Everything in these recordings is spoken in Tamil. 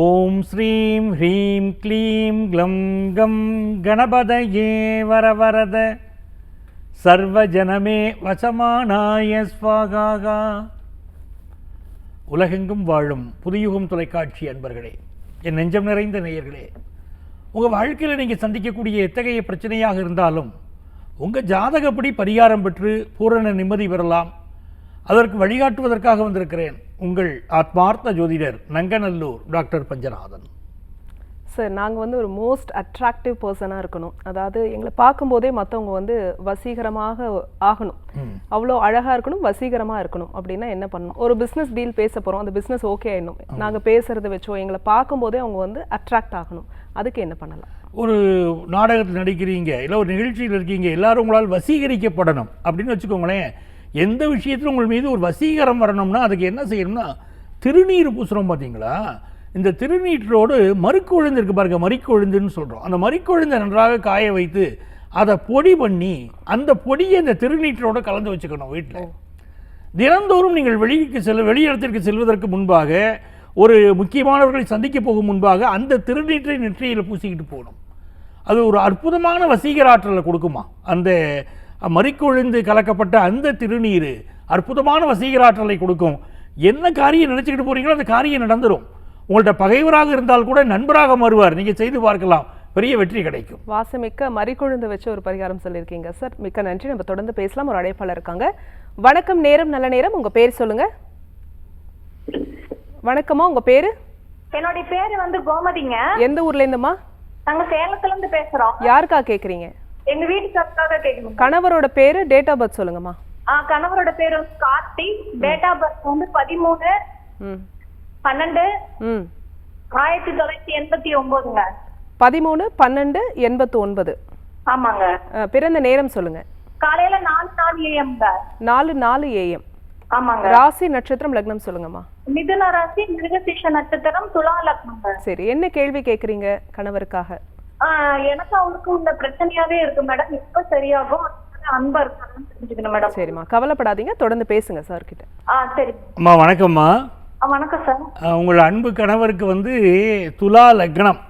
ஓம் ஸ்ரீம் ஹ்ரீம் க்ளீம் க்ளம் கம் கணபதயே வரவரத. சர்வஜனமே வசமானாய ஸ்வாகாகா. உலகெங்கும் வாழும் புதியுகம் தொலைக்காட்சி அன்பர்களே என் நெஞ்சம் நிறைந்த நேயர்களே உங்கள் வாழ்க்கையில் நீங்கள் சந்திக்கக்கூடிய எத்தகைய பிரச்சனையாக இருந்தாலும் உங்கள் ஜாதகப்படி பரிகாரம் பெற்று பூரண நிம்மதி பெறலாம். அதற்கு வழிகாட்டுவதற்காக வந்திருக்கிறேன். உங்கள் ஆத்மார்த்த ஜோதிடர் நங்கநல்லூர் டாக்டர் பஞ்சநாதன். சார் நாங்கள் வந்து ஒரு மோஸ்ட் அட்ராக்டிவ் பர்சனாக இருக்கணும். அதாவது எங்களை பார்க்கும்போதே மற்றவங்க வந்து வசீகரமாக ஆகணும். அவ்வளோ அழகாக இருக்கணும் வசீகரமாக இருக்கணும் அப்படின்னா என்ன பண்ணணும்? ஒரு பிஸ்னஸ் டீல் பேச போகிறோம் அந்த பிஸ்னஸ் ஓகே ஆயிடணும். நாங்கள் பேசுறத வச்சோ எங்களை பார்க்கும்போதே அவங்க வந்து அட்ராக்ட் ஆகணும். அதுக்கு என்ன பண்ணலாம்? ஒரு நாடகத்தில் நடிக்கிறீங்க இல்லை ஒரு நிகழ்ச்சியில் இருக்கீங்க எல்லாரும் உங்களால் வசீகரிக்கப்படணும் அப்படின்னு வச்சுக்கோங்களேன். எந்த விஷயத்திலும் உங்கள் மீது ஒரு வசீகரம் வரணும்னா அதுக்கு என்ன செய்யணும்னா திருநீர் பூசுகிறோம் பார்த்தீங்களா இந்த திருநீற்றோடு மறுக்கொழுந்து இருக்கு பாருங்க மறிக்கொழுந்துன்னு சொல்கிறோம் அந்த மறிக்கொழுந்தை நன்றாக காய வைத்து அதை பொடி பண்ணி அந்த பொடியை இந்த திருநீற்றோடு கலந்து வச்சுக்கணும் வீட்டில் தினந்தோறும் நீங்கள் வெளிக்கு செல்ல வெளியிடத்திற்கு செல்வதற்கு முன்பாக ஒரு முக்கியமானவர்களை சந்திக்க போகும் முன்பாக அந்த திருநீற்றை நெற்றியில் பூசிக்கிட்டு போகணும். அது ஒரு அற்புதமான வசீகர ஆற்றலை கொடுக்குமா? அந்த மறிக்கொழுந்து கலக்கப்பட்ட அந்த திருநீர் அற்புதமான வசீகர ஆற்றலை கொடுக்கும். என்ன காரியம் நினச்சிக்கிட்டு போறீங்களோ அந்த காரியம் நடந்துரும். உங்கள்ட்ட பகைவராக இருந்தால் கூட நண்பராக மாறுவார். நீங்கள் செய்து பார்க்கலாம். பெரிய வெற்றி கிடைக்கும். வாசமிக்க மறிக்கொழுந்து வச்சு ஒரு பரிகாரம் சொல்லியிருக்கீங்க சார். மிக்க நன்றி. நம்ம தொடர்ந்து பேசலாம். ஒரு அழைப்பாளர் இருக்காங்க. வணக்கம் நேரம் நல்ல நேரம். உங்க பேர் சொல்லுங்க. வணக்கம்மா உங்க பேரு? என்னுடைய பேரு வந்து கோமதிங்க. எந்த ஊர்ல இருந்துமா நாங்க சேலத்துல இருந்து பேசுறோம். யாருக்கா கேக்குறீங்க? எங்க வீட்டுக்காரக்காக கேட்கணும். கணவரோட பேரு டேட் ஆஃப் பர்த் சொல்லுங்கம்மா. கணவரோட பேரு வந்து கார்த்திக் டேட் ஆஃப் பர்த் வந்து பதிமூணு பன்னெண்டு ஆயிரத்தி தொள்ளாயிரத்தி எண்பத்தி ஒன்பதுங்க. பதிமூணு பன்னெண்டு எண்பத்து ஒன்பது ஆமாங்க பிறந்த நேரம் சொல்லுங்க. காலையில நாலு நாலு ஏஎம்ங்க நாலு நாலு ஏஎம் ஆமாங்க. ராசி நட்சத்திரம் லக்னம் சொல்லுங்கம்மா. மிதுன ராசி மிருகசீஷ நட்சத்திரம் துலா லக்னங்க. சரி என்ன கேள்வி கேக்குறீங்க கணவருக்காக? எனக்கு அவனுக்கும் இந்த பிரச்சனையாவே இருக்கு மேடம் இப்ப சரியாகும். அன்பா இருக்கான்னு தெரிஞ்சுக்கணும் மேடம் சரிம்மா. கவலைப்படாதீங்க. தொடர்ந்து பேசுங்க சார் கிட்ட. ஆ சரி. அம்மா வணக்கம்மா. வணக்கம் சார் அஹ், உங்கள் அன்பு கணவருக்கு வந்து துலா லக்னம்.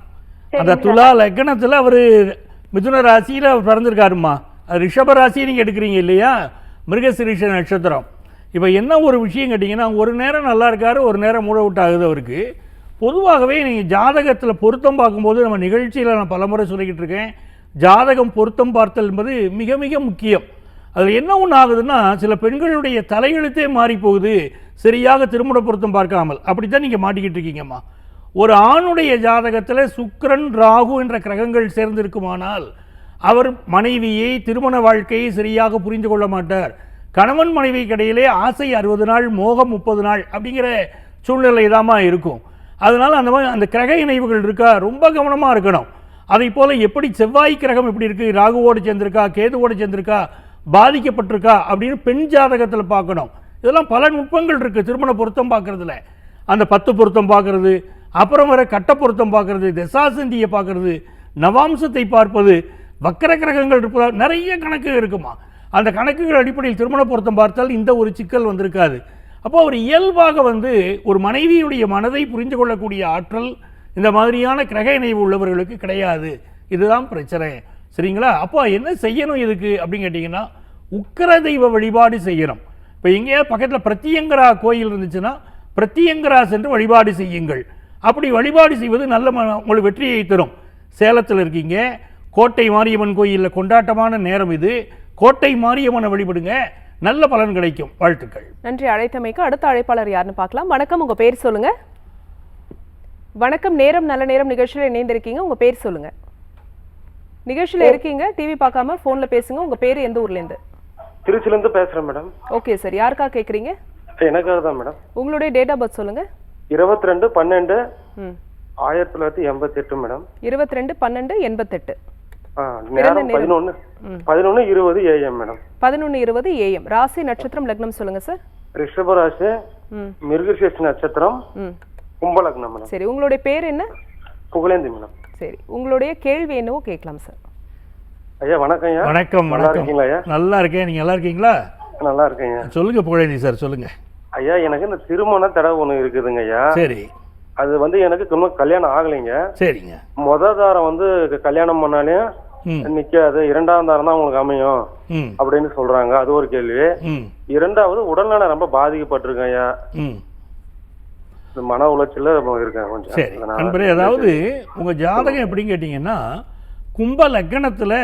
அந்த துலா லக்னத்தில் அவர் மிதுன ராசியில் அவர் பிறந்திருக்காருமா அது ரிஷப ராசி நீங்கள் எடுக்கிறீங்க இல்லையா? மிருகசிரீஷ நட்சத்திரம். இப்போ என்ன ஒரு விஷயம் கேட்டிங்கன்னா ஒரு நேரம் நல்லா இருக்காரு ஒரு நேரம் மூட விட்டு ஆகுது அவருக்கு. பொதுவாகவே நீங்கள் ஜாதகத்தில் பொருத்தம் பார்க்கும்போது நம்ம நிகழ்ச்சியில் நான் பலமுறை சொல்லிக்கிட்டு இருக்கேன் ஜாதகம் பொருத்தம் பார்த்தல் என்பது மிக மிக முக்கியம். அதில் என்ன ஒன்று ஆகுதுன்னா சில பெண்களுடைய தலையெழுத்தே மாறி போகுது. சரியாக திருமண பொருத்தம் பார்க்காமல். அப்படித்தான் நீங்கள் மாட்டிக்கிட்டு இருக்கீங்கம்மா ஒரு ஆணுடைய ஜாதகத்தில் சுக்கரன் ராகு என்ற கிரகங்கள் சேர்ந்திருக்குமானால் அவர் மனைவியை திருமண வாழ்க்கையை சரியாக புரிந்து கொள்ள மாட்டார். கணவன் மனைவிக்கு கடையிலே ஆசை அறுபது நாள் மோகம் முப்பது நாள் அப்படிங்கிற சூழ்நிலை தாம்மா இருக்கும். அதனால் அந்த மாதிரி அந்த கிரக இணைவுகள் இருக்கா? ரொம்ப கவனமாக இருக்கணும். அதை போல் எப்படி செவ்வாய் கிரகம் எப்படி இருக்குது ராகுவோடு சேர்ந்திருக்கா? கேதுவோடு சேர்ந்திருக்கா? பாதிக்கப்பட்டிருக்கா? அப்படின்னு பெண் ஜாதகத்தில் பார்க்கணும். இதெல்லாம் பல நுட்பங்கள் இருக்குது திருமண பொருத்தம் பார்க்குறதுல. அந்த பத்து பொருத்தம் பார்க்குறது அப்புறம் வர கட்ட பொருத்தம் பார்க்குறது தசாசந்தியை பார்க்குறது நவாம்சத்தை பார்ப்பது வக்கர கிரகங்கள் இருப்பதா? நிறைய கணக்கு இருக்குமா? அந்த கணக்குகள் அடிப்படையில் திருமண பொருத்தம் பார்த்தால் இந்த ஒரு சிக்கல் வந்திருக்காது. அப்போ அவர் இயல்பாக வந்து ஒரு மனைவியுடைய மனதை புரிந்து கொள்ளக்கூடிய ஆற்றல் இந்த மாதிரியான கிரக இணைவு உள்ளவர்களுக்கு கிடையாது. இதுதான் பிரச்சனை. சரிங்களா? அப்போ என்ன செய்யணும் இதுக்கு அப்படின்னு கேட்டிங்கன்னா உக்கர தெய்வ வழிபாடு செய்யணும். இப்போ எங்கேயாவது பக்கத்தில் பிரத்தியங்கரா கோயில் இருந்துச்சுன்னா பிரத்தியங்கரா சென்று வழிபாடு செய்யுங்கள். அப்படி வழிபாடு செய்வது நல்ல உங்களுக்கு வெற்றியை தரும். சேலத்தில் இருக்கீங்க. கோட்டை மாரியம்மன் கோயிலில் கொண்டாட்டமான நேரம் இது. கோட்டை மாரியம்மனை வழிபடுங்க. நல்ல பலன் கிடைக்கும். வாழ்த்துக்கள். நன்றி. அழைத்தமைக்கு அடுத்த அழைப்பாளர் யாருன்னு பார்க்கலாம். வணக்கம். உங்க பேர் சொல்லுங்க. வணக்கம். நேரம் நல்ல நேரம் நிகழ்ச்சியில் இணைந்திருக்கீங்க. உங்க பேர் சொல்லுங்க. நிகழ்ச்சியில இருக்கீங்க. டிவி பார்க்காம போன்ல பேசுங்க. உங்க பேர் எந்த ஊர்ல இருந்து திருச்சில இருந்து பேசுறேன் மேடம். ஓகே சார் யாருக்கா கேக்குறீங்க எனக்காக தான் மேடம். உங்களுடைய டேட் ஆஃப் பர்த் சொல்லுங்க. இருபத்தி ரெண்டு பன்னெண்டு ஆயிரத்தி தொள்ளாயிரத்தி எண்பத்தி எட்டு மேடம். இருபத்தி ரெண்டு பன்னெண்டு எண்பத்தெட்டு. நேரம் ம். பதினொன்னு இருபது ஏஎம் மேடம். பதினொன்று இருபது ஏஎம் ராசி நட்சத்திரம் லக்னம் சொல்லுங்க சார். ரிஷபராசி ம். மிருகசீர்ஷ நட்சத்திரம் ம். கும்பலக்னம் மேடம். சரி உங்களுடைய பேர் என்ன? புகழேந்தி மேடம். சரி உங்களுடைய கேள்வி என்னவோ கேட்கலாம் சார். ஐயா வணக்கம் ஐயா. வணக்கம் நல்லா வணக்கம். இருக்கீங்களா ஐயா? நல்லா இருக்கேன். நீங்கள் நல்லா இருக்கீங்களா? நல்லா இருக்கேன் ஐயா. சொல்லுங்க புகழேந்தி சார் சொல்லுங்க. ஐயா எனக்கு இந்த திருமண தடவை ஒண்ணு இருக்குதுங்க ஐயா. சரி. அது வந்து எனக்கு இன்னும் கல்யாணம் ஆகலைங்க. சரிங்க. முத தாரம் வந்து கல்யாணம் பண்ணாலே நிக்காது. இரண்டாம் தாரம் தான் உங்களுக்கு அமையும் அப்படின்னு சொல்றாங்க. அது ஒரு கேள்வி. இரண்டாவது உடல்நலம் ரொம்ப இந்த மன உளைச்சல்ல இருக்கேன் கொஞ்சம். நண்பரே அதாவது உங்கள் ஜாதகம் எப்படின்னு கேட்டிங்கன்னா கும்ப லக்கணத்தில்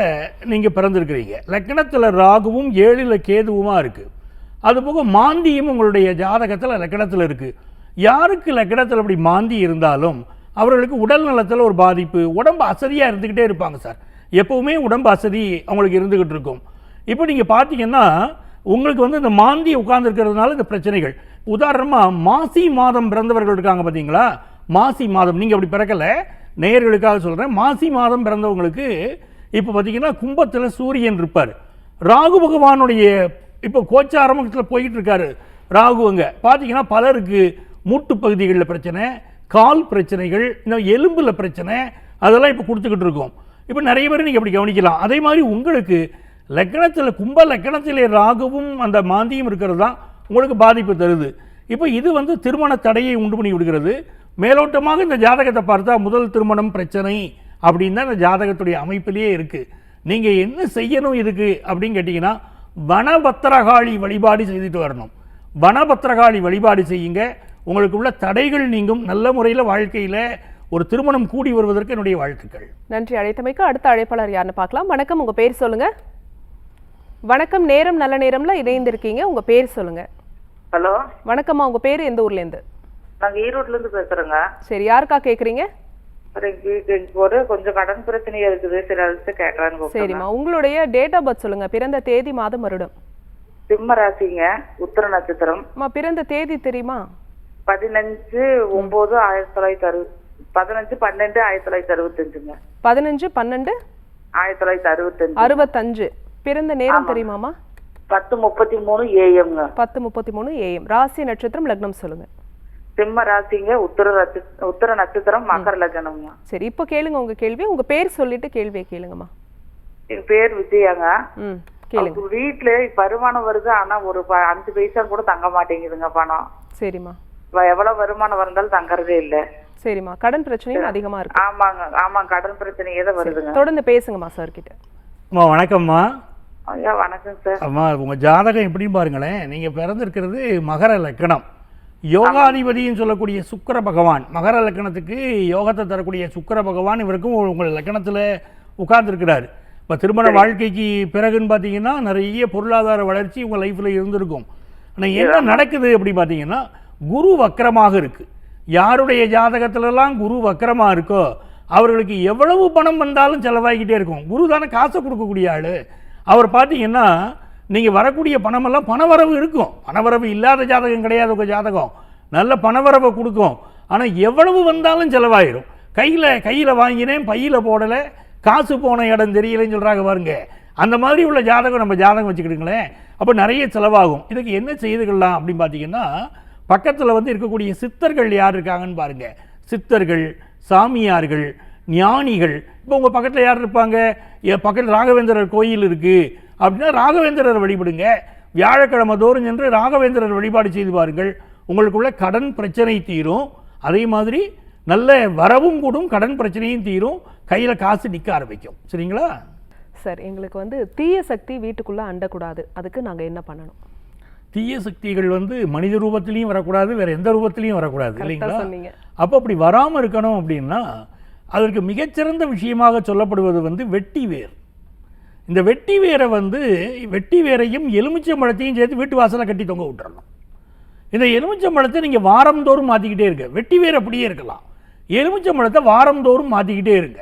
நீங்கள் பிறந்திருக்கிறீங்க. லக்கணத்தில் ராகுவும் ஏழில் கேதுவுமா இருக்குது அதுபோக மாந்தியும் உங்களுடைய ஜாதகத்தில் லக்கணத்தில் இருக்குது யாருக்கு லக்கணத்தில் அப்படி மாந்தி இருந்தாலும் அவர்களுக்கு உடல் நலத்தில் ஒரு பாதிப்பு உடம்பு அசதியாக இருந்துக்கிட்டே இருப்பாங்க சார். எப்போவுமே உடம்பு அசதி அவங்களுக்கு இருந்துக்கிட்டு இருக்கும். இப்போ நீங்கள் பார்த்தீங்கன்னா உங்களுக்கு வந்து இந்த மாந்தி உட்கார்ந்துருக்கிறதுனால இந்த பிரச்சனைகள். உதாரணமாக மாசி மாதம் பிறந்தவர்கள் இருக்காங்க பார்த்தீங்களா மாசி மாதம் நீங்கள் அப்படி பிறக்கலை. நேயர்களுக்காக சொல்கிறேன் மாசி மாதம் பிறந்தவங்களுக்கு இப்போ பார்த்தீங்கன்னா கும்பத்தில் சூரியன் இருப்பார். ராகு பகவானுடைய இப்போ கோச்சாரமத்தில் போயிட்டு இருக்காரு. ராகுவங்க பார்த்தீங்கன்னா பலருக்கு மூட்டு பகுதிகளில் பிரச்சனை கால் பிரச்சனைகள் இன்னும் எலும்பில் பிரச்சனை அதெல்லாம் இப்போ கொடுத்துக்கிட்டு இருக்கோம். இப்போ நிறைய பேர் நீங்கள் அப்படி கவனிக்கலாம். அதே மாதிரி உங்களுக்கு லக்கணத்தில் கும்ப லக்கணத்தில் ராகுவும் அந்த மாந்தியும் இருக்கிறது தான் உங்களுக்கு பாதிப்பு தருது. இப்போ இது வந்து திருமண தடையை உண்டு பண்ணி விடுகிறது. மேலோட்டமாக இந்த ஜாதகத்தை பார்த்தா முதல் திருமணம் பிரச்சனை அப்படின்னு தான் இந்த ஜாதகத்துடைய அமைப்பிலேயே இருக்குது நீங்கள் என்ன செய்யணும் இதுக்கு அப்படின்னு கேட்டிங்கன்னா வனபத்திரகாளி வழிபாடு செய்துட்டு வரணும். வனபத்திரகாளி வழிபாடு செய்யுங்க. உங்களுக்கு உள்ள தடைகள் நீங்கும். நல்ல முறையில் வாழ்க்கையில் ஒரு திருமணம் கூடி வருவதற்கு என்னுடைய வாழ்த்துக்கள். நன்றி. அழைத்தமைக்கு அடுத்த அழைப்பாளர் யாருன்னு பார்க்கலாம். வணக்கம். உங்க பேர் சொல்லுங்க. வணக்கம். நேரம் நல்ல நேரம்ல இணைந்திருக்கீங்க. உங்க பேர் சொல்லுங்க. ஹலோ. வணக்கம்மா. உங்க பேர் எந்த ஊர்ல இருந்து நாங்க ஈரோட்ல இருந்து பேசுறோங்க. சரி யாருக்கா கேக்குறீங்க? ஒரு கொஞ்சம் கடன் பிரச்சனையா இருக்குது. சரி அதுக்கு கேட்கலான்னு. சரிம்மா. உங்களுடைய டேட் ஆஃப் பர்த் சொல்லுங்க. பிறந்த தேதி மாதம் வருடம். சிம்ம ராசிங்க. உத்தர நட்சத்திரம். அம்மா பிறந்த தேதி தெரியுமா? பதினஞ்சு ஒன்பது ஆயிரத்தி தொள்ளாயிரத்தி அறுபது பதினஞ்சு பன்னெண்டு ஆயிரத்தி தொள்ளாயிரத்தி அறுபத்தஞ்சுங்க. பதினஞ்சு பன்னெண்டு? ஆயிரத்தி தொள்ளாயிரத்தி அறுபத்தஞ்சு. அறுபத்தஞ்சு. பிறந்த நேரம் தெரியுமாமா பத்து முப்பத்தி மூணு ஏஎம்ங்க. பத்து முப்பத்தி மூணு ஏஎம். ராசி நட்சத்திரம் லக்னம் சொல்லுங்க. சிம்ம ராசிங்க உத்தர உத்தர நட்சத்திரம் மகர லக்னம்ங்க. சரி இப்போ கேளுங்க உங்க கேள்வி உங்க பேர் சொல்லிட்டு கேள்வியை கேளுங்கம்மா. என் பேர் விஜயாங்க. வீட்டுல வருமானம் வருது ஆனா ஒரு அஞ்சு பைசா கூட தங்க மாட்டேங்குதுங்க பணம். சரிம்மா. எவ்வளவு வருமானம் வந்தாலும் தங்கறதே இல்ல. சரிம்மா. கடன் பிரச்சனையும் அதிகமா இருக்கு. ஆமாங்க. ஆமாங்க கடன் பிரச்சனையே தான் வருதுங்க. தொடர்ந்து பேசுங்கம்மா சார் கிட்ட அம்மா வணக்கம்மா. ஐயா வணக்கம் சார். அம்மா உங்கள் ஜாதகம் எப்படின்னு பாருங்களேன். நீங்கள் பிறந்திருக்கிறது மகர லக்கணம். யோகாதிபதின்னு சொல்லக்கூடிய சுக்கிர பகவான். மகர லக்கணத்துக்கு யோகத்தை தரக்கூடிய சுக்கிர பகவான் இவருக்கும் உங்கள் லக்கணத்தில் உட்கார்ந்துருக்கிறார். இப்போ திருமண வாழ்க்கைக்கு பிறகுன்னு பார்த்தீங்கன்னா நிறைய பொருளாதார வளர்ச்சி உங்கள் லைஃப்பில் இருந்திருக்கும். ஆனால் என்ன நடக்குது அப்படி பார்த்தீங்கன்னா குரு வக்கரமாக இருக்குது யாருடைய ஜாதகத்திலலாம் குரு வக்கரமாக இருக்கோ அவர்களுக்கு எவ்வளவு பணம் வந்தாலும் செலவாகிக்கிட்டே இருக்கும். குரு தானே காசை கொடுக்கக்கூடிய ஆள். அவர் பார்த்தீங்கன்னா நீங்கள் வரக்கூடிய பணமெல்லாம் பணவரவு இருக்கும். பணவரவு இல்லாத ஜாதகம் கிடையாது உங்கள் ஜாதகம். நல்ல பணவரவை கொடுக்கும். ஆனால் எவ்வளவு வந்தாலும் செலவாயிரும். கையில் கையில் வாங்கினேன் பையில் போடலை காசு போன இடம் தெரியலைன்னு சொல்கிறாங்க பாருங்க. அந்த மாதிரி உள்ள ஜாதகம் நம்ம ஜாதகம் வச்சுக்கிடுங்களேன் அப்போ நிறைய செலவாகும். இதுக்கு என்ன செய்துக்கலாம் அப்படின்னு பார்த்தீங்கன்னா பக்கத்தில் வந்து இருக்கக்கூடிய சித்தர்கள் யார் இருக்காங்கன்னு பாருங்க. சித்தர்கள் சாமியார்கள் ஞானிகள். இப்போ உங்கள் பக்கத்தில் யார் இருப்பாங்க? என் பக்கத்தில் ராகவேந்திரர் கோயில் இருக்குது அப்படின்னா ராகவேந்திரர் வழிபடுங்க. வியாழக்கிழமை தோறும் சென்று ராகவேந்திரர் வழிபாடு செய்து பாருங்கள். உங்களுக்குள்ள கடன் பிரச்சனை தீரும். அதே மாதிரி நல்ல வரவும் கூடும் கடன் பிரச்சனையும் தீரும். கையில் காசு நிற்க ஆரம்பிக்கும். சரிங்களா? சார் எங்களுக்கு வந்து தீய சக்தி வீட்டுக்குள்ளே அண்டக்கூடாது. அதுக்கு நாங்கள் என்ன பண்ணணும்? தீய சக்திகள் வந்து மனித ரூபத்திலையும் வரக்கூடாது வேற எந்த ரூபத்திலையும் வரக்கூடாது இல்லைங்களா? அப்போ அப்படி வராமல் இருக்கணும் அப்படின்னா அதற்கு மிகச்சிறந்த விஷயமாக சொல்லப்படுவது வந்து வெட்டி வேர். இந்த வெட்டி வேரை வந்து வெட்டி வேரையும் எலுமிச்சம்பழத்தையும் சேர்த்து வீட்டு வாசலை கட்டி தொங்க விட்டுறணும். இந்த எலுமிச்சம்பழத்தை நீங்கள் வாரந்தோறும் மாற்றிக்கிட்டே இருங்க. வெட்டி வேர் அப்படியே இருக்கலாம். எலுமிச்சம்பழத்தை வாரந்தோறும் மாற்றிக்கிட்டே இருங்க.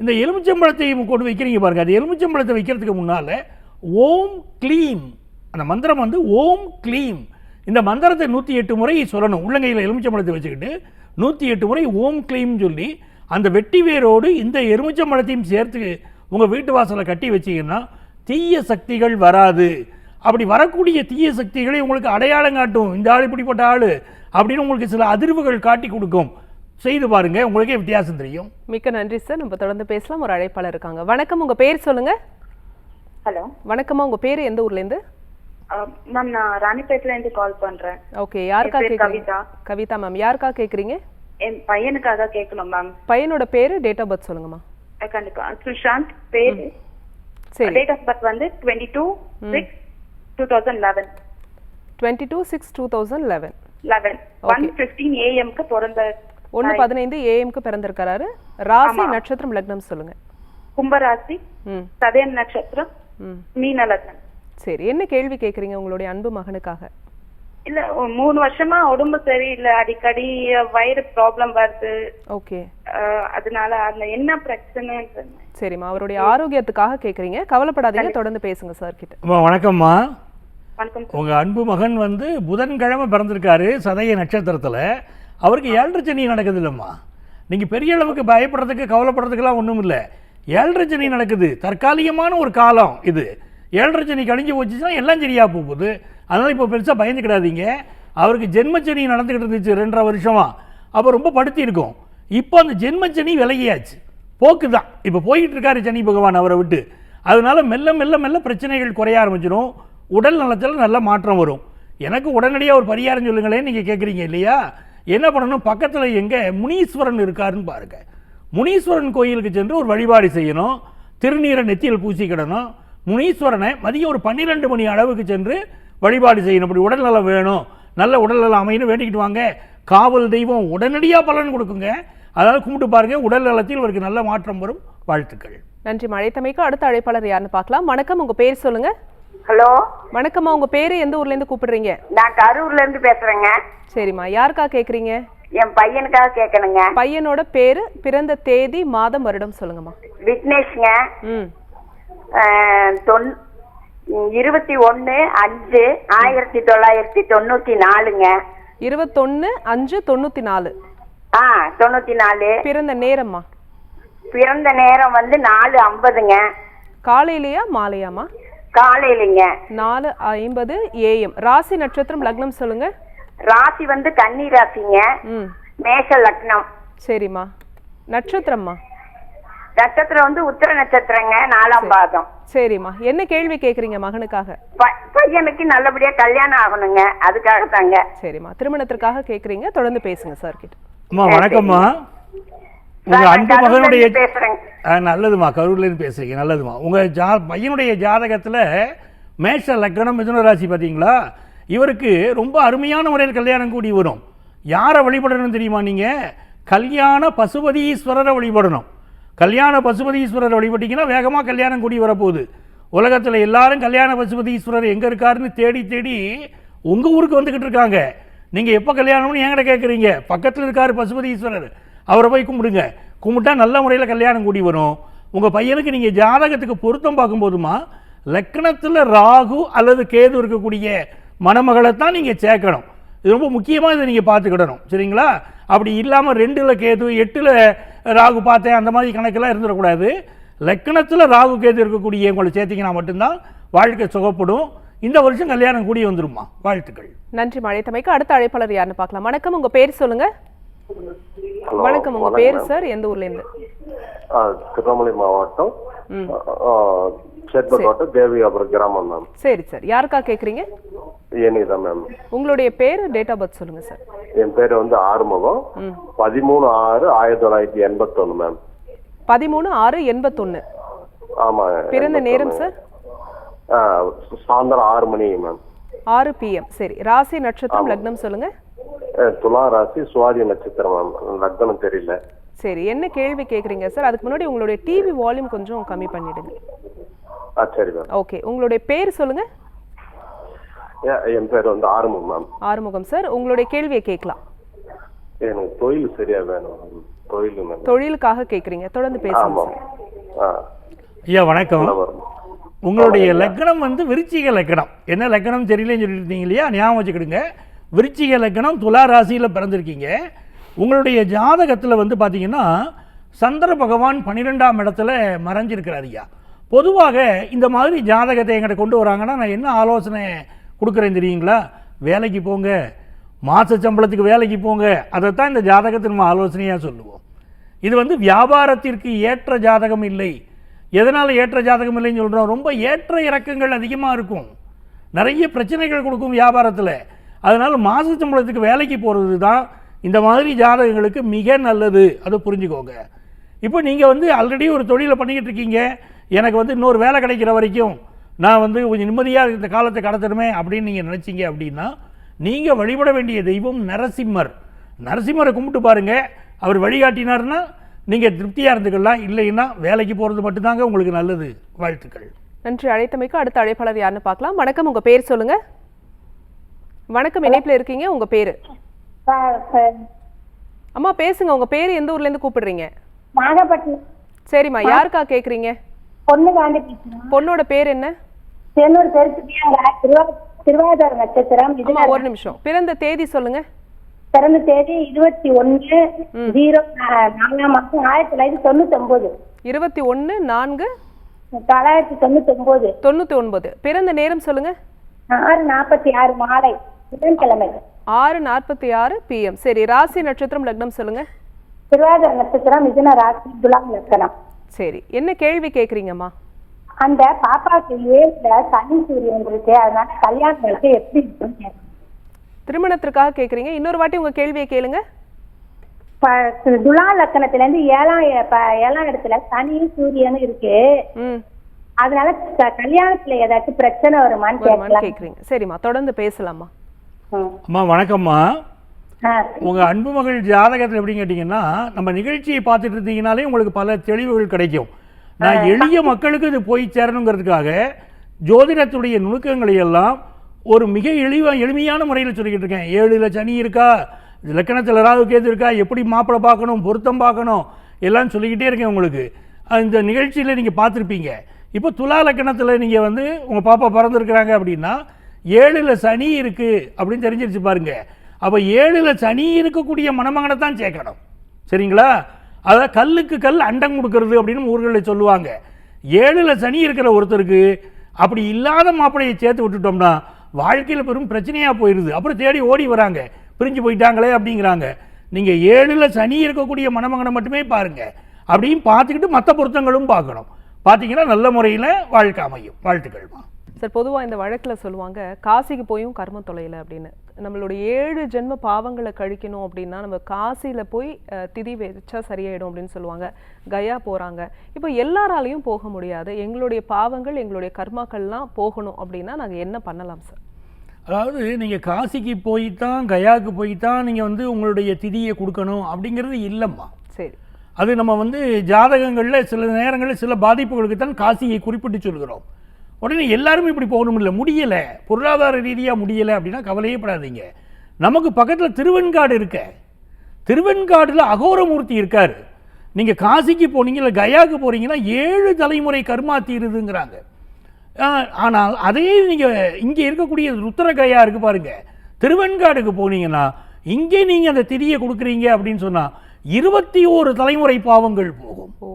இந்த எலுமிச்சம்பழத்தை கொண்டு வைக்கிறீங்க பாருங்க. அது எலுமிச்சம்பழத்தை வைக்கிறதுக்கு முன்னால் ஓம் க்ளீம் அந்த மந்திரம் வந்து ஓம் க்ளீம். இந்த மந்திரத்தை நூற்றி எட்டு முறை சொல்லணும். உள்ளங்கையில் எலுமிச்சம்பழத்தை வச்சுக்கிட்டு நூற்றி எட்டு முறை ஓம் க்ளீம் சொல்லி அந்த வெட்டி வேரோடு இந்த எலுமிச்சம்பழத்தையும் சேர்த்து உங்கள் வீட்டு வாசலை கட்டி வச்சீங்கன்னா தீய சக்திகள் வராது. அப்படி வரக்கூடிய தீய சக்திகளை உங்களுக்கு அடையாளம் காட்டும். இந்த ஆள் இப்படிப்பட்ட ஆள் அப்படின்னு உங்களுக்கு சில அதிர்வுகள் காட்டி கொடுக்கும். செய்து பாருங்க. உங்களுக்கே வித்தியாசம் தெரியும். மிக்க நன்றி சார் நம்ம தொடர்ந்து பேசலாம். ஒரு அழைப்பாளர் இருக்காங்க. வணக்கம். உங்க பேர் சொல்லுங்க. ஹலோ. வணக்கம்மா. உங்க பேர் எந்த ஊர்ல இருந்து? மேம் நான் ராணிப்பேட்ல இருந்து கால் பண்றேன். ஓகே யாருக்கா கேக்குறீங்க? கவிதா. கவிதா மேம் யாருக்கா கேக்குறீங்க? என் பையனுக்காக கேட்கணும் மேம் பையனோட பேரு டேட் ஆஃப் பர்த் சொல்லுங்கம்மா கண்டிப்பா. சுஷாந்த் பேரு சரி. டேட் ஆஃப் பர்த் வந்து twenty two six two thousand eleven twenty two six two thousand eleven eleven one fifteen ஏஎம்க்கு பிறந்த ஒன்று பதினைந்து ஏஎம்க்கு பிறந்திருக்காரு. ராசி நட்சத்திரம் லக்னம் சொல்லுங்க. கும்பராசி ம். சதயன் நட்சத்திரம் ம். மீன லக்னம். சரி என்ன கேள்வி கேக்குறீங்க உங்களுடைய அன்பு மகனுக்காக? இல்ல மூணு வருஷமா உடம்பு சரியில்லை அடிக்கடி வயிறு ப்ராப்ளம் வருது. ஓகே. அதனால அந்த என்ன பிரச்சனை சரிம்மா அவருடைய ஆரோக்கியத்துக்காக கேக்குறீங்க. கவலைப்படாதீங்க தொடர்ந்து பேசுங்க சார் கிட்ட அம்மா, வணக்கம்மா. வணக்கம் உங்கள் அன்பு மகன் வந்து புதன்கிழமை பிறந்திருக்காரு சதய நட்சத்திரத்தில். அவருக்கு ஏழரை சனி நடக்குது இல்லைம்மா நீங்கள் பெரிய அளவுக்கு பயப்படுறதுக்கு கவலைப்படுறதுக்கெல்லாம் ஒன்றும் இல்லை ஏழரை சனி நடக்குது. தற்காலிகமான ஒரு காலம் இது. ஏழரை சனி கழிஞ்சு போச்சுன்னா எல்லாம் சரியாக போகுது. அதனால் இப்போ பெருசாக பயந்துக்கிடாதீங்க. அவருக்கு ஜென்மச்சனி நடந்துக்கிட்டு இருந்துச்சு ரெண்டரை வருஷமாக அப்போ ரொம்ப படுத்தியிருக்கோம் இப்போ அந்த ஜென்மச்சனி விலகியாச்சு. போக்கு தான் இப்போ போய்கிட்டு இருக்காரு சனி பகவான் அவரை விட்டு. அதனால மெல்ல மெல்ல மெல்ல பிரச்சனைகள் குறைய ஆரம்பிச்சிடும் உடல் நலத்தில் நல்ல மாற்றம் வரும். எனக்கு உடனடியாக ஒரு பரிகாரம் சொல்லுங்களேன் நீங்கள் கேட்குறீங்க இல்லையா? என்ன பண்ணணும்? பக்கத்தில் எங்கே முனீஸ்வரன் இருக்காருன்னு பாருங்க. முனீஸ்வரன் கோயிலுக்கு சென்று ஒரு வழிபாடு செய்யணும். திருநீரை நெத்தியில் பூசிக்கிடணும் முனீஸ்வரனை மதியம் ஒரு பன்னிரெண்டு மணி அளவுக்கு சென்று வழிபாடு செய்யணும். அப்படி உடல்நலம் வேணும். நல்ல உடல்நலம் அமைன்னு வேண்டிக்கிட்டு வாங்க. காவல் தெய்வம் உடனடியாக பலன் கொடுக்குங்க. அதாவது கும்பிட்டு பாருங்க உடல் நலத்தில் இவருக்கு நல்ல மாற்றம் வரும். வாழ்த்துக்கள். நன்றி மழைத்தமைக்கு அடுத்த அழைப்பாளர் யாருன்னு பார்க்கலாம். வணக்கம் உங்க பேர் சொல்லுங்க. ஹலோ. வணக்கம்மா உங்க பேரு எந்த ஊர்ல இருந்து கூப்பிடுறீங்க? நான் கரூர்ல இருந்து பேசுறேங்க. சரிம்மா யாருக்கா கேக்குறீங்க? என் பையனுக்காக கேட்கணுங்க பையனோட பேரு பிறந்த தேதி மாதம் வருடம் சொல்லுங்கம்மா. விக்னேஷ்ங்க. ம். தொன் இருபத்தி ஒன்னு அஞ்சு ஆயிரத்தி தொள்ளாயிரத்தி தொண்ணூத்தி நாலுங்க. இருபத்தொன்னு அஞ்சு தொண்ணூத்தி நாலு. ஆ தொண்ணூத்தி நாலு. பிறந்த நேரம்மா? பிறந்த நேரம் வந்து நாலு ஐம்பதுங்க. காலையிலயா மாலையாம்மா? காலையிலங்க. நாலு ஐம்பது ஏஎம். ராசி நட்சத்திரம் லக்னம் சொல்லுங்க. ராசி வந்து கன்னி ராசிங்க. ம். மேஷ லக்னம். சரிம்மா. நட்சத்திரம்மா? நட்சத்திரம் வந்து உத்திர நட்சத்திரங்க நாலாம் பாதம். சரிம்மா. என்ன கேள்வி கேக்குறீங்க மகனுக்காக? ப- பையனுக்கு நல்லபடியா கல்யாணம் ஆகணுங்க. அதுக்காக தாங்க சரிம்மா. திருமணத்திற்காக கேக்குறீங்க. தொடர்ந்து பேசுங்க சார் கிட்ட அம்மா வணக்கம்மா. உங்க அன்பு கரூர்ல மகனுடைய இருந்து பேசுறேங்க. ஆ, நல்லதும்மா. கரூர்லேருந்து பேசுறீங்க. நல்லதும்மா. உங்க ஜா பையனுடைய ஜாதகத்துல மேஷ லக்னம் மிதுன ராசி பார்த்தீங்களா இவருக்கு ரொம்ப அருமையான முறையில் கல்யாணம் கூடி வரும். யாரை வழிபடணும் தெரியுமா நீங்க? கல்யாண பசுபதீஸ்வரரை வழிபடணும். கல்யாண பசுபதீஸ்வரரை வழிபட்டீங்கன்னா வேகமாக கல்யாணம் கூடி வரப்போகுது. உலகத்தில் எல்லாரும் கல்யாண பசுபதீஸ்வரர் எங்கே இருக்காருன்னு தேடி தேடி உங்கள் ஊருக்கு வந்துக்கிட்டு இருக்காங்க. நீங்கள் எப்போ கல்யாணம்னு என்கிட்ட கேட்குறீங்க பக்கத்தில் இருக்கார் பசுபதீஸ்வரர். அவரை போய் கும்பிடுங்க. கும்பிட்டா நல்ல முறையில் கல்யாணம் கூடி வரும். உங்கள் பையனுக்கு நீங்கள் ஜாதகத்துக்கு பொருத்தம் பார்க்கும்போதுமா லக்னத்தில் ராகு அல்லது கேது இருக்கக்கூடிய மணமகளை தான் நீங்கள் சேர்க்கணும். இது ரொம்ப முக்கியமாக இதை நீங்கள் பார்த்துக்கிடணும். சரிங்களா? அப்படி இல்லாமல் ரெண்டில் கேது எட்டில் ராகு பார்த்தேன் அந்த மாதிரி கணக்கெல்லாம் இருந்துடக்கூடாது. லக்னத்தில் ராகு கேது இருக்கக்கூடிய உங்களை சேர்த்திங்கன்னா மட்டும்தான் வாழ்க்கை சுகப்படும். இந்த வருஷம் கல்யாணம் கூடி வந்துருமா வாழ்த்துக்கள். நன்றி மழைத்தமைக்கு அடுத்த அழைப்பாளர் யாருன்னு பார்க்கலாம். வணக்கம் உங்க பேர் சொல்லுங்க. வணக்கம் உங்க வணக்கம் பேர். சார்? எந்த ஊர்ல இருந்து? ஆ, திருவண்ணாமலை மாவட்டம். ம். சேத்பக்கோட்டம் தேவியாபுரம் கிராமம் மேம். சரி சார். யாருக்கா கேக்குறீங்க? ஏனிதான் மேம் உங்களுடைய பேர் டேட் ஆஃப் பர்த் சொல்லுங்க சார் என் பேர் வந்து ஆறுமுகம். பதிமூணு ஆறு ஆயிரத்தி தொள்ளாயிரத்தி எண்பத்தொன்னு மேம் பதிமூணு ஆறு எண்பத்தொன்னு. ஆமா பிறந்த நேரம் 81. சார் சாயந்தரம் ஆறு மணி மேம் ஆறு பிஎம் சரி ராசி நட்சத்திரம் லக்னம் சொல்லுங்க. துலா ராசி சுவாதி நட்சத்திரம் மேம் லக்னம் தெரியல. சரி என்ன கேள்வி கேக்குறீங்க சார் அதுக்கு முன்னாடி உங்களுடைய டிவி வால்யூம் கொஞ்சம் கம்மி பண்ணிடுங்க. ஆ சரி மேம் ஓகே உங்களுடைய பேர் சொல்லுங்க. ஏ- என் பேர் வந்து ஆறுமுகம் மேம். ஆறுமுகம் சார் உங்களுடைய கேள்வியை கேட்கலாம். எனக்கு தொழில் சரியா வேணும். தொழில் தொழிலுக்காக கேக்குறீங்க தொடர்ந்து பேசுங்க ஆமாம் சார். ஆ. ஐயா வணக்கம். உங்களுடைய லக்னம் வந்து விருச்சிக லக்னம். என்ன லக்னம் தெரியலன்னு சொல்லிட்டு இருந்தீங்க இல்லையா? ஞாபகம் வச்சுக்கிடுங்க. விருச்சிக லக்னம் துலா ராசியில் பிறந்திருக்கீங்க. உங்களுடைய ஜாதகத்தில் வந்து பார்த்தீங்கன்னா சந்திர பகவான் பன்னிரெண்டாம் இடத்துல மறைஞ்சிருக்கிறார் ஐயா. பொதுவாக இந்த மாதிரி ஜாதகத்தை எங்கிட்ட கொண்டு வராங்கன்னா நான் என்ன ஆலோசனை கொடுக்குறேன் தெரியுங்களா? வேலைக்கு போங்க. மாத சம்பளத்துக்கு வேலைக்கு போங்க. அதைத்தான் இந்த ஜாதகத்தை நம்ம ஆலோசனையாக சொல்லுவோம். இது வந்து வியாபாரத்திற்கு ஏற்ற ஜாதகம் இல்லை. எதனால் ஏற்ற ஜாதகம் இல்லைன்னு சொல்கிறோம் ரொம்ப ஏற்ற இறக்கங்கள் அதிகமாக இருக்கும். நிறைய பிரச்சனைகள் கொடுக்கும் வியாபாரத்தில். அதனால் மாச சம்பளத்துக்கு வேலைக்கு போகிறது தான் இந்த மாதிரி ஜாதகங்களுக்கு மிக நல்லது. அதை புரிஞ்சுக்கோங்க. இப்போ நீங்கள் வந்து ஆல்ரெடி ஒரு தொழிலை பண்ணிக்கிட்டு இருக்கீங்க. எனக்கு வந்து இன்னொரு வேலை கிடைக்கிற வரைக்கும் நான் வந்து கொஞ்சம் நிம்மதியாக இந்த காலத்தை கடத்தணுமே அப்படின்னு நீங்கள் நினச்சிங்க அப்படின்னா நீங்கள் வழிபட வேண்டிய தெய்வம் நரசிம்மர். நரசிம்மரை கும்பிட்டு பாருங்க. அவர் வழிகாட்டினார்னா நீங்கள் திருப்தியாக இருந்துக்கலாம். இல்லைன்னா வேலைக்கு போகிறது மட்டும்தாங்க உங்களுக்கு நல்லது. வாழ்த்துக்கள். நன்றி. அழைத்தமைக்கு அடுத்த அழைப்பாளர் யாருன்னு பார்க்கலாம். வணக்கம். உங்க பேர் சொல்லுங்க. வணக்கம். இணைப்புல இருக்கீங்க. உங்க பேரு? அம்மா பேசுங்க. உங்க பேர் எந்த ஊர்ல இருந்து கூப்பிடுறீங்க? நாகப்பட்டினம். சரிம்மா. யாருக்கா கேக்குறீங்க? பொண்ணு பொண்ணோட பேர் என்ன? சென்னூர் தெற்கு திருவாதிர நட்சத்திரம். ஒரு நிமிஷம். பிறந்த தேதி சொல்லுங்க. பிறந்த தேதி இருபத்தி ஒண்ணு ஜீரோ நாலாம் மாசம் ஆயிரத்தி தொள்ளாயிரத்தி தொண்ணூத்தி ஒன்பது இருபத்தி ஒன்று நான்கு? தொள்ளாயிரத்தி தொண்ணூத்தி ஒன்பது தொண்ணூத்தி ஒன்பது பிறந்த நேரம் சொல்லுங்க. ஆறு நாற்பத்தி ஆறு மாலை. புதன்கிழமை. ஆறு நாற்பத்தி ஆறு பிஎம் சரி ராசி நட்சத்திரம் லக்னம் சொல்லுங்க. திருவாதிர நட்சத்திரம் மிதுன ராசி துலாம் லக்கணம். சரி என்ன கேள்வி கேக்குறீங்கம்மா? அந்த பாப்பாக்கு ஏழுல சனி சூரியன் இருக்கு. அதனால கல்யாணம் எப்படி. திருமணத்திற்காக கேக்குறீங்க. இன்னொரு வாட்டி உங்க கேள்வியை கேளுங்க. ப- துலா லக்கணத்துல இருந்து ஏழாம் ஏழாம் இடத்துல சனி சூரியன் இருக்கு. ம். அதனால க- கல்யாணத்துல ஏதாச்சும் பிரச்சனை கேட்கலாம். கேக்குறீங்க. சரிம்மா தொடர்ந்து பேசலாமா. அம்மா வணக்கம்மா. ஆ, உங்கள் அன்பு மகள் ஜாதகத்தில் எப்படின்னு கேட்டிங்கன்னா நம்ம நிகழ்ச்சியை பார்த்துட்டு இருந்தீங்கனாலே உங்களுக்கு பல தெளிவுகள் கிடைக்கும். நான் எளிய மக்களுக்கு இது போய் சேரணுங்கிறதுக்காக ஜோதிடத்துடைய நுணுக்கங்களை எல்லாம் ஒரு மிக எளிவ எளிமையான முறையில் சொல்லிக்கிட்டு இருக்கேன். ஏழில் சனி இருக்கா லக்கணத்தில் ராகு கேது இருக்கா எப்படி மாப்பிள்ளை பார்க்கணும் பொருத்தம் பார்க்கணும் எல்லாம் சொல்லிக்கிட்டே இருக்கேன் உங்களுக்கு. இந்த நிகழ்ச்சியில் நீங்கள் பார்த்துருப்பீங்க. இப்போ துலா லக்கணத்தில் நீங்கள் வந்து உங்கள் பாப்பா பிறந்திருக்கிறாங்க அப்படின்னா ஏழில் சனி இருக்குது அப்படின்னு தெரிஞ்சிருச்சு பாருங்க. அப்போ ஏழில் சனி இருக்கக்கூடிய மணமகனை தான் சேர்க்கணும். சரிங்களா? அதாவது கல்லுக்கு கல் அண்டம் கொடுக்கறது அப்படின்னு ஊர்களில் சொல்லுவாங்க. ஏழில் சனி இருக்கிற ஒருத்தருக்கு அப்படி இல்லாத மாப்பிள்ளையை சேர்த்து விட்டுட்டோம்னா வாழ்க்கையில் பெரும் பிரச்சனையாக போயிடுது அப்புறம் தேடி ஓடி வராங்க. பிரிஞ்சு போயிட்டாங்களே அப்படிங்கிறாங்க. நீங்கள் ஏழில் சனி இருக்கக்கூடிய மணமகனை மட்டுமே பாருங்கள் அப்படின்னு பார்த்துக்கிட்டு மற்ற பொருத்தங்களும் பார்க்கணும். பார்த்தீங்கன்னா நல்ல முறையில் வாழ்க்கை அமையும். வாழ்த்துக்கள்மா. சார் பொதுவாக இந்த வழக்கில் சொல்லுவாங்க காசிக்கு போயும் கர்மம் தொலையில் அப்படின்னு. நம்மளுடைய ஏழு ஜென்ம பாவங்களை கழிக்கணும் அப்படின்னா நம்ம காசியில போய் திதி வச்சா சரியாயிடும் அப்படின்னு சொல்லுவாங்க. கயா போறாங்க. இப்போ எல்லாராலையும் போக முடியாது. எங்களுடைய பாவங்கள் எங்களுடைய கர்மாக்கள்லாம் போகணும் அப்படின்னா நாங்க என்ன பண்ணலாம் சார்? அதாவது நீங்கள் காசிக்கு போய்த்தான் கயாவுக்கு போய்த்தான் நீங்கள் வந்து உங்களுடைய திதியை கொடுக்கணும் அப்படிங்கிறது இல்லைம்மா. சரி. அது நம்ம வந்து ஜாதகங்களில் சில நேரங்களில் சில பாதிப்புகளுக்கு தான் காசியை குறிப்பிட்டு சொல்கிறோம் உடனே எல்லாருமே இப்படி போகணும் இல்லை. முடியலை. பொருளாதார ரீதியாக முடியலை அப்படின்னா கவலையே படாதீங்க. நமக்கு பக்கத்தில் திருவெண்காடு இருக்க. திருவெண்காடில் அகோரமூர்த்தி இருக்கார். நீங்கள் காசிக்கு போனீங்க இல்லை கயாவுக்கு போகிறீங்கன்னா ஏழு தலைமுறை கர்மா தீருதுங்கிறாங்க. ஆனால் அதே நீங்கள் இங்கே இருக்கக்கூடிய ருத்ரகயா இருக்குது பாருங்கள் திருவெண்காடுக்கு போனீங்கன்னா இங்கே நீங்கள் அந்த திரியை கொடுக்குறீங்க அப்படின்னு சொன்னால் இருபத்தி ஓரு தலைமுறை பாவங்கள் போகும். ஓ.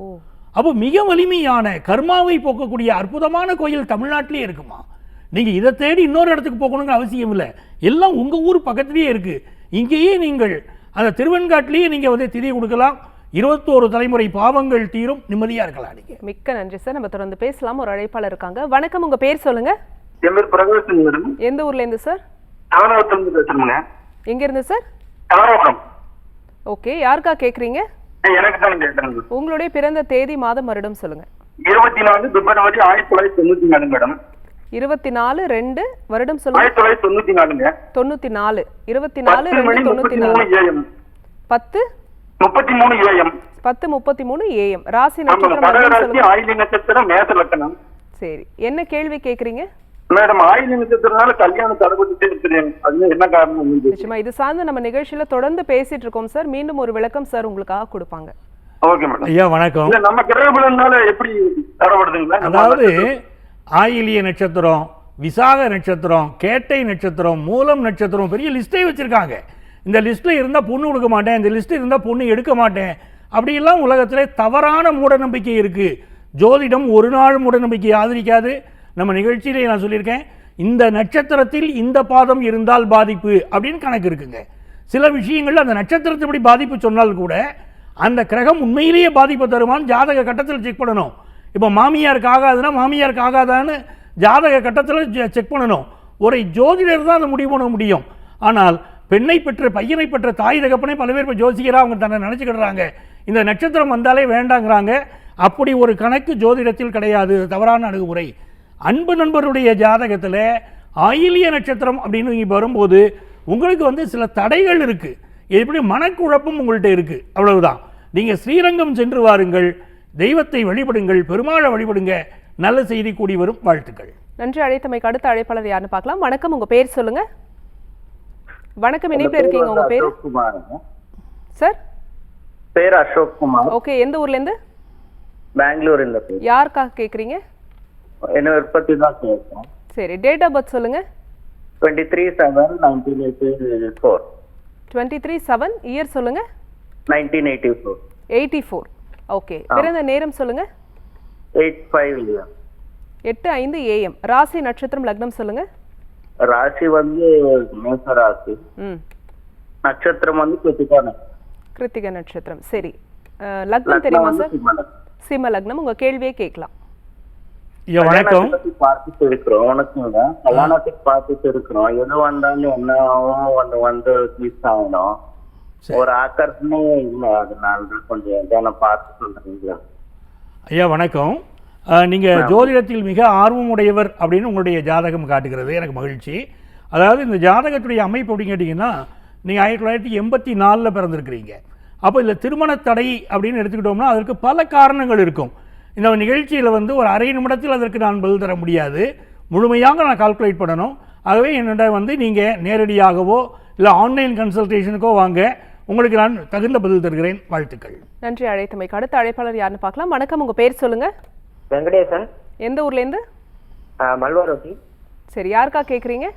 அப்போ மிக வலிமையான கர்மாவை போக்கக்கூடிய அற்புதமான கோயில் தமிழ்நாட்டிலே இருக்குமா? நீங்கள் இதை தேடி இன்னொரு இடத்துக்கு போகணுங்கிற அவசியம் இல்லை. எல்லாம் உங்கள் ஊர் பக்கத்துலேயே இருக்குது இங்கேயே நீங்கள் அந்த திருவெண்காட்டிலேயே நீங்கள் வந்து திதி கொடுக்கலாம். இருபத்தோரு தலைமுறை பாவங்கள் தீரும். நிம்மதியாக இருக்கலாம் நீங்கள் மிக்க நன்றி சார். நம்ம தொடர்ந்து பேசலாம். ஒரு அழைப்பாளர் இருக்காங்க. வணக்கம். உங்க பேர் சொல்லுங்க. என் பேர் பிரகாஷ் மேடம். எந்த ஊர்ல இருந்து சார்? தாராபுரத்துலேருந்து பேசுறேங்க எங்க இருந்து சார்? தாராபுரம் ஓகே. யாருக்கா கேட்குறேங்க உங்களுடைய பிறந்த தேதி மாதம் வருடம் சொல்லுங்க. இருபத்தி நாலு பிப்ரவரி ஆயிரத்தி தொள்ளாயிரத்தி தொண்ணூத்தி நாலு மேடம். இருபத்தி நாலு ரெண்டு வருடம் சொல்லுங்க. ஆயிரத்தி தொள்ளாயிரத்தி தொண்ணூத்தி நாலுங்க. தொண்ணூத்தி நாலு இருபத்தி நாலு ரெண்டு தொண்ணூத்தி நாலு. பத்து? முப்பத்தி மூணு ஏஎம் பத்து முப்பத்தி மூணு ஏஎம் ராசி நட்சத்திரம் சரி. என்ன கேள்வி கேக்குறீங்க? மேடம் ஆயிலி நட்சத்திரனால கல்யாணம் தடைபட்டு இருக்கிறேன் அது என்ன காரணம்? நிச்சயமா இது சார்ந்து நம்ம நிகழ்ச்சியில தொடர்ந்து பேசிட்டு இருக்கோம் சார். மீண்டும் ஒரு விளக்கம் சார் உங்களுக்காக கொடுப்பாங்க. Okay madam. ஐயா வணக்கம். இல்ல நம்ம கிரகபலனால எப்படி தடைபடுதுங்களா? அதாவது ஆயிலிய நட்சத்திரம் விசாக நட்சத்திரம் கேட்டை நட்சத்திரம் மூலம் நட்சத்திரம் பெரிய லிஸ்ட்டே வச்சுருக்காங்க. இந்த லிஸ்ட்டில் இருந்தால் பொண்ணு கொடுக்க மாட்டேன் இந்த லிஸ்ட்டில் இருந்தால் பொண்ணு எடுக்க மாட்டேன். அப்படியெல்லாம் உலகத்திலே தவறான மூடநம்பிக்கை இருக்கு. ஜோதிடம் ஒரு நாள் மூடநம்பிக்கையை ஆதரிக்காது. நம்ம நிகழ்ச்சியிலே நான் சொல்லியிருக்கேன் இந்த நட்சத்திரத்தில் இந்த பாதம் இருந்தால் பாதிப்பு அப்படின்னு கணக்கு இருக்குங்க. சில விஷயங்கள் அந்த நட்சத்திரத்தைப்படி பாதிப்பு சொன்னால் கூட அந்த கிரகம் உண்மையிலேயே பாதிப்பு தருமான்னு ஜாதக கட்டத்தில் செக் பண்ணணும். இப்போ மாமியாருக்கு ஆகாதுன்னா மாமியாருக்கு ஆகாதான்னு ஜாதக கட்டத்தில் செக் பண்ணணும். ஒரு ஜோதிடர் தான் அதை முடிவு பண்ண முடியும். ஆனால் பெண்ணை பெற்ற பையனை பெற்ற தாய் தகப்பனை பல பேர் இப்போ ஜோசிகராக அவங்க தன்னை நினச்சிக்கிடுறாங்க. இந்த நட்சத்திரம் வந்தாலே வேண்டாங்கிறாங்க. அப்படி ஒரு கணக்கு ஜோதிடத்தில் கிடையாது. தவறான அணுகுமுறை. அன்பு நண்பருடைய ஜாதகத்தில் ஆயிலிய நட்சத்திரம் அப்படின்னு இங்கே வரும்போது உங்களுக்கு வந்து சில தடைகள் இருக்குது எப்படி மனக்குழப்பம் உங்கள்கிட்ட இருக்குது அவ்வளவுதான். நீங்கள் ஸ்ரீரங்கம் சென்று வாருங்கள். தெய்வத்தை வழிபடுங்கள். பெருமாளை வழிபடுங்க. நல்ல செய்தி கூடி வரும். வாழ்த்துக்கள். நன்றி அழைத்தமைக்கு அடுத்த அழைப்பாளர் யாருன்னு பார்க்கலாம். வணக்கம். உங்க பேர் சொல்லுங்க. வணக்கம். இணைப்பில் இருக்கீங்க. உங்க பேர்? சார்? பேர் அசோக் குமார். ஓகே. எந்த ஊர்ல இருந்து? பெங்களூர் யாருக்காக கேக்குறீங்க? என்ன உற்பத்தி தான் கேட்கும் சரி டேட் ஆஃப் பர்த் சொல்லுங்க. Twenty three seven nineteen eighty four twenty three seven year சொல்லுங்க. Nineteen eighty four eighty four okay பிறந்த நேரம் சொல்லுங்க. எயிட் ஃபைவ் எட்டு ஐந்து ஏஎம் ராசி நட்சத்திரம் லக்னம் சொல்லுங்க. ராசி வந்து மேச ராசி ம். நட்சத்திரம் வந்து கிருத்திகா. கிருத்திகை நட்சத்திரம். சரி. லக்னம் தெரியுமா சார்? சிம்ம லக்னம். உங்க கேள்வியே கேட்கலாம். வணக்கம் பார்த்துட்டு இருக்கிறோம் உனக்குங்க கல்யாணத்துக்கு பார்த்துட்டு இருக்கிறோம் எது வந்தாலும் என்ன ஆகும் வந்து வந்து மிஸ் ஆகணும். ஒரு ஆக்கர்ஷமே இல்லை. அதனால தான் கொஞ்சம் எதான பார்த்து சொல்றீங்களா? ஐயா வணக்கம். நீங்க ஜோதிடத்தில் மிக ஆர்வம் உடையவர் அப்படின்னு உங்களுடைய ஜாதகம் காட்டுகிறது. எனக்கு மகிழ்ச்சி. அதாவது இந்த ஜாதகத்துடைய அமைப்பு அப்படின்னு கேட்டிங்கன்னா நீங்கள் ஆயிரத்தி தொள்ளாயிரத்தி எண்பத்தி நாலில் பிறந்திருக்கிறீங்க. அப்போ இதில் திருமண தடை அப்படின்னு எடுத்துக்கிட்டோம்னா அதற்கு பல காரணங்கள் இருக்கும். இந்த நிகழ்ச்சியில் வந்து ஒரு அரை நிமிடத்தில் அதற்கு நான் பதில் தர முடியாது. முழுமையாக நான் கால்குலேட் பண்ணணும். ஆகவே என்னோட வந்து நீங்கள் நேரடியாகவோ இல்லை ஆன்லைன் கன்சல்டேஷனுக்கோ வாங்க. உங்களுக்கு நான் தகுந்த பதில் தருகிறேன். வாழ்த்துக்கள். நன்றி அழைத்தமைக்கு. அடுத்த அழைப்பாளர் யாருன்னு பார்க்கலாம். வணக்கம் உங்க பேர் சொல்லுங்க. வெங்கடேசன். எந்த ஊர்ல இருந்து மல்வாரோட்டி. சரி யாருக்கா கேக்குறீங்க?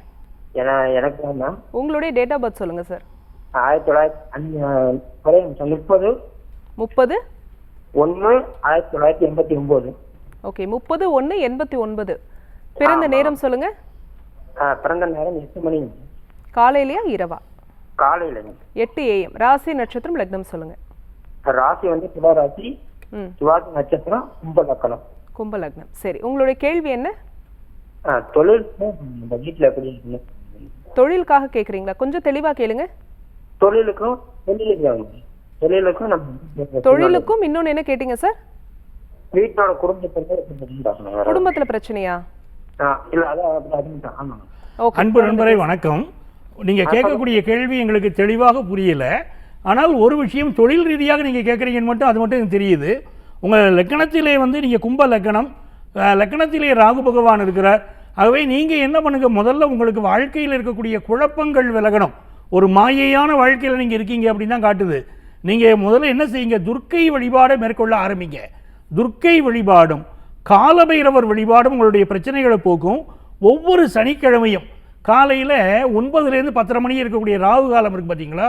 என எனக்கு உங்களுடைய டேட் ஆஃப் பர்த் சொல்லுங்க சார் ஆயிரத்தி தொள்ளாயிரத்தி முப்பது முப்பது? ஒன்று ஆயிரத்தி தொள்ளாயிரத்தி எண்பத்தி ஒன்பது. ஓகே முப்பது ஒன்று எண்பத்தி ஒன்பது. பிறந்த நேரம் சொல்லுங்க. பிறந்த நேரம் எட்டு மணி. காலையிலயா இரவா? காலையில. எட்டு ஏஎம் ராசி நட்சத்திரம் லக்னம் சொல்லுங்க. ராசி வந்து துளாராசி ம். சிவாஜி நட்சத்திரம் கும்ப லக்கணம். கும்ப லக்னம். சரி உங்களுடைய கேள்வி என்ன? தொழில் வீட்டில் எப்படி தொழிலுக்காக கேக்குறீங்களா? கொஞ்சம் தெளிவா கேளுங்க. தொழிலுக்கும் தொழிலுக்கும் தொழிலுக்கும் தொழிலுக்கும் இன்னொன்னு என்ன கேட்டீங்க சார் வீட்டோட வேற. குடும்பத்துல பிரச்சனையா? அன்பு நண்பரே வணக்கம். நீங்க கேட்கக்கூடிய கேள்வி எங்களுக்கு தெளிவாக புரியல. ஆனால் ஒரு விஷயம் தொழில் ரீதியாக நீங்க கேட்குறீங்கன்னு மட்டும் அது மட்டும் எனக்கு தெரியுது. உங்க லக்கணத்திலே வந்து நீங்க கும்ப லக்கணம் லக்கணத்திலே ராகு பகவான் இருக்கிறார். ஆகவே நீங்க என்ன பண்ணுங்க முதல்ல உங்களுக்கு வாழ்க்கையில் இருக்கக்கூடிய குழப்பங்கள் விலகணும். ஒரு மாயையான வாழ்க்கையில் நீங்க இருக்கீங்க அப்படின்னு தான் காட்டுது. நீங்கள் முதல்ல என்ன செய்யுங்க? துர்க்கை வழிபாடை மேற்கொள்ள ஆரம்பிங்க. துர்க்கை வழிபாடும் காலபைரவர் வழிபாடும் உங்களுடைய பிரச்சனைகளை போக்கும். ஒவ்வொரு சனிக்கிழமையும் காலையில் ஒன்பதுலேருந்து பத்தரை மணி இருக்கக்கூடிய ராகு காலம் இருக்குது பார்த்தீங்களா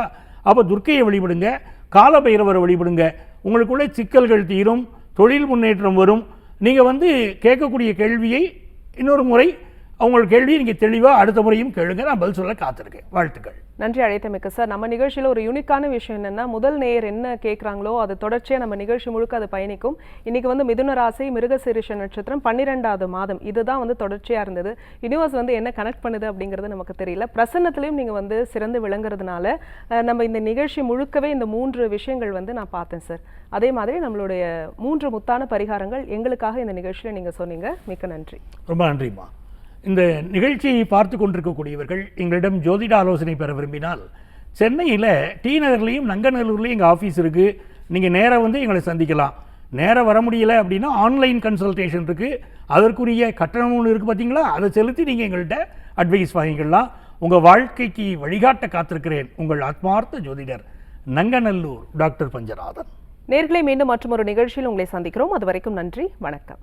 அப்போ துர்க்கையை வழிபடுங்க காலபைரவரை வழிபடுங்க. உங்களுக்குள்ளே சிக்கல்கள் தீரும் தொழில் முன்னேற்றம் வரும். நீங்கள் வந்து கேட்கக்கூடிய கேள்வியை இன்னொரு முறை அவங்களோட கேள்வியை நீங்கள் தெளிவாக அடுத்த முறையும் கேளுங்க. நான் பதில் சொல்ல காத்திருக்கேன். வாழ்த்துக்கள். நன்றி அழைத்தமைக்கு சார். நம்ம நிகழ்ச்சியில் ஒரு யூனிக்கான விஷயம் என்னன்னா முதல் நேயர் என்ன கேட்குறாங்களோ அது தொடர்ச்சியாக நம்ம நிகழ்ச்சி முழுக்க அது பயணிக்கும். இன்னைக்கு வந்து மிதுன ராசி மிருகசீரிஷ நட்சத்திரம் பன்னிரெண்டாவது மாதம். இதுதான் வந்து தொடர்ச்சியாக இருந்தது. யூனிவர்ஸ் வந்து என்ன கனெக்ட் பண்ணுது அப்படிங்கிறது நமக்கு தெரியல. பிரசன்னத்திலையும் நீங்கள் வந்து சிறந்து விளங்குறதுனால நம்ம இந்த நிகழ்ச்சி முழுக்கவே இந்த மூன்று விஷயங்கள் வந்து நான் பார்த்தேன் சார். அதே மாதிரி நம்மளுடைய மூன்று முத்தான பரிகாரங்கள் எங்களுக்காக இந்த நிகழ்ச்சியில் நீங்கள் சொன்னீங்க. மிக்க நன்றி. ரொம்ப நன்றிம்மா. இந்த நிகழ்ச்சியை பார்த்து கொண்டிருக்கக்கூடியவர்கள் எங்களிடம் ஜோதிட ஆலோசனை பெற விரும்பினால் சென்னையில் டி நகர்லேயும் நங்கநல்லூர்லேயும் எங்கள் ஆஃபீஸ் இருக்குது நீங்கள் நேராக வந்து எங்களை சந்திக்கலாம். நேராக வர முடியல அப்படின்னா ஆன்லைன் கன்சல்டேஷன் இருக்குது அதற்குரிய கட்டணம் ஒன்று இருக்குது பார்த்தீங்களா அதை செலுத்தி நீங்கள் எங்கள்கிட்ட அட்வைஸ் வாங்கிக்கலாம். உங்கள் வாழ்க்கைக்கு வழிகாட்ட காத்திருக்கிறேன் உங்கள் ஆத்மார்த்த ஜோதிடர் நங்கநல்லூர் டாக்டர் பஞ்சநாதன். நேர்களை மீண்டும் மற்றும் ஒரு நிகழ்ச்சியில் உங்களை சந்திக்கிறோம். அது வரைக்கும் நன்றி வணக்கம்.